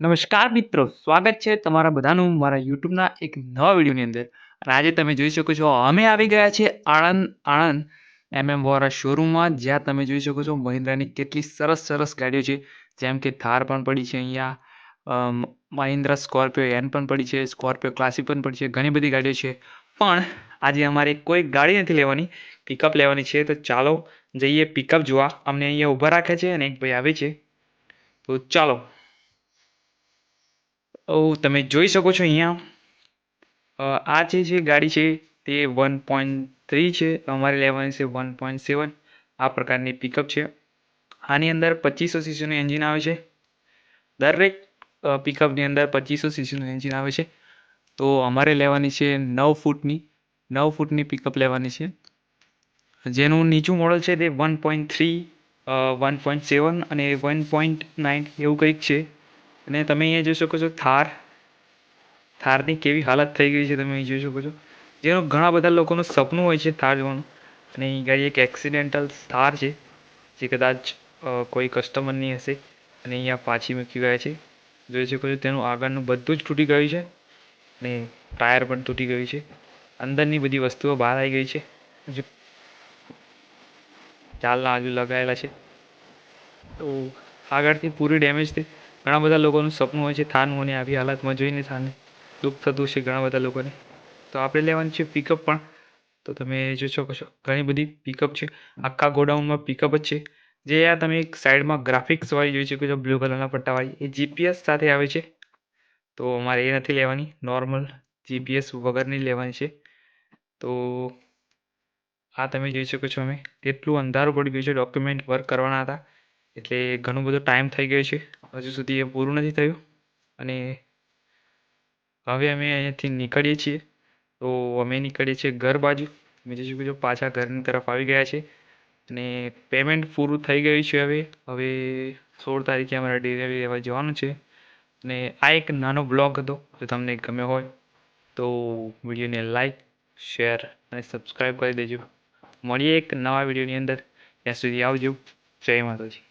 નમસ્કાર મિત્રો, સ્વાગત છે તમારા બધાનું મારા યુટ્યુબના એક નવા વિડીયોની અંદર. અને આજે તમે જોઈ શકો છો, અમે આવી ગયા છે આણંદ આણંદ એમએમ વોરા શોરૂમમાં જ્યાં તમે જોઈ શકો છો, મહિન્દ્રાની કેટલી સરસ સરસ ગાડીઓ છે. જેમ કે થાર પણ પડી છે અહીંયા મહિન્દ્રા સ્કોર્પિયો એન પણ પડી છે, સ્કોર્પિયો ક્લાસિક પણ પડી છે, ઘણી બધી ગાડીઓ છે. પણ આજે અમારે કોઈ ગાડી નથી લેવાની પિકઅપ લેવાની છે. તો ચાલો જઈએ પિકઅપ જોવા. અમને અહીંયા ઊભા રાખે છે અને એક ભાઈ આવે છે. તો ચાલો તમે જોઈ શકો છો અહીંયા. આ જે છે ગાડી છે, તે વન પોઈન્ટ થ્રી છે. અમારે લેવાની છે વન પોઈન્ટ સેવન. આ પ્રકારની પિકઅપ છે. આની અંદર પચીસો સીસીનું એન્જિન આવે છે. દરેક પિકઅપની અંદર પચીસો સીસીનું એન્જિન આવે છે. તો અમારે લેવાની છે નવ ફૂટની નવ ફૂટની પિકઅપ લેવાની છે. જેનું નીચું મોડલ છે તે one point three one point seven અને વન પોઈન્ટ નાઇન એવું કંઈક છે. અને તમે અહીંયા જોઈ શકો છો થાર. થારની કેવી હાલત થઈ ગઈ છે તમે અહીં જોઈ શકો છો. જેનું ઘણા બધા લોકોનું સપનું હોય છે થાર જોવાનું. અને અહીં ગાડી એક એક્સિડેન્ટલ થાર છે, જે કદાચ કોઈ કસ્ટમરની હશે. અને અહીંયા પાછી મૂકી ગયા છે. જોઈ શકો છો તેનું આગળનું બધું જ તૂટી ગયું છે. અને ટાયર પણ તૂટી ગયું છે. અંદરની બધી વસ્તુઓ બહાર આવી ગઈ છે. ચાલના આજુ લગાવેલા છે. તો આગળથી પૂરી ડેમેજ થઈ ઘણા બધા લોકોનું સપનું હોય છે, થાન અને આવી હાલતમાં જોઈને થાને. દુઃખ થતું છે ઘણા બધા લોકોને. તો આપણે લેવાની છે પિકઅપ પણ. તો તમે જોઈ શકો છો ઘણી બધી પિકઅપ છે. આખા ગોડાઉનમાં પિકઅપ જ છે. જે આ તમે એક સાઈડમાં ગ્રાફિક્સવાળી જોઈ શકો છો બ્લુ કલરના પટ્ટાવાળી એ જીપીએસ સાથે આવે છે. તો મારે એ નથી લેવાની. નોર્મલ જીપીએસ વગરની લેવાની છે. તો આ તમે જોઈ શકો છો અમે. એટલું અંધારું પડી ગયું છે ડોક્યુમેન્ટ વર્ક કરવાના હતા. એટલે ઘણો બધો ટાઈમ થઈ ગયો છે. હજુ સુધી એ પૂરું નથી થયું. અને હવે અમે અહીંયાથી નીકળીએ છીએ. તો અમે નીકળીએ છીએ ઘર બાજુ. બીજું શું શકો પાછા ઘરની તરફ આવી ગયા છે. અને પેમેન્ટ પૂરું થઈ ગયું છે હવે. હવે સોળ તારીખે અમારે ડિલિવરી લેવા જવાનું છે. અને આ એક નાનો બ્લોગ હતો. જો તમને ગમ્યો હોય તો વિડીયોને લાઈક શેર અને સબસ્ક્રાઈબ કરી દેજો. મળીએ એક નવા વિડીયોની અંદર. ત્યાં સુધી આવજો. જય માતાજી.